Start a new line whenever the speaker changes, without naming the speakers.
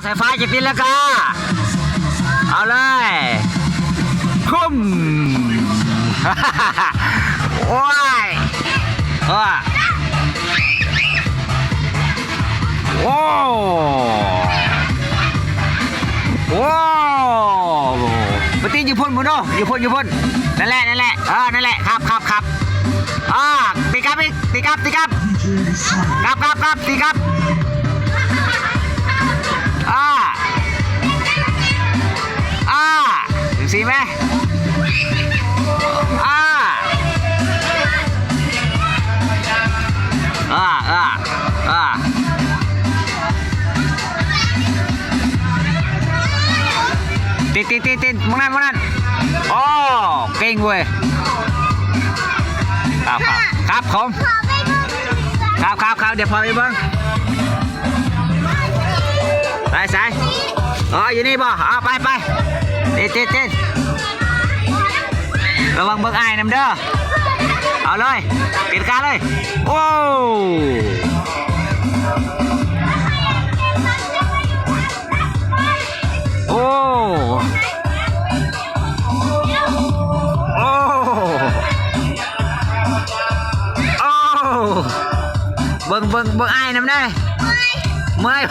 สายฟ้าจะติดแล้วก็เอาเลยคุ้มโอ้ยเออโอ้โอ้ปฏิอยู่พ่นมุนโนอยู่พ่นอยู่พ่นนั่นแหละนั่นแหละเออนั่นแหละครับครับครับอ่าตีกับอีกตีกับตีกับกับกับกับตีกับ สีไหมอ่าอ่าอ่าอ่าติดติดติดติดมึงนั่นมึงนั่นโอ้เก่งเว้ยครับครับครับผมครับครับครับเดี๋ยวพอไปเบิ้งไปสายอ๋ออยู่นี่บ่เอาไปไป เต้นเต้นเต้นระวังเบิ้งไอ้ายน้ำเด้อเอาเลยปิดการเลยโอ้โอ้โอ้โอ้เบิ้งเบิ้งเบิ้งไอ้ายน้ำได้อเมื่อย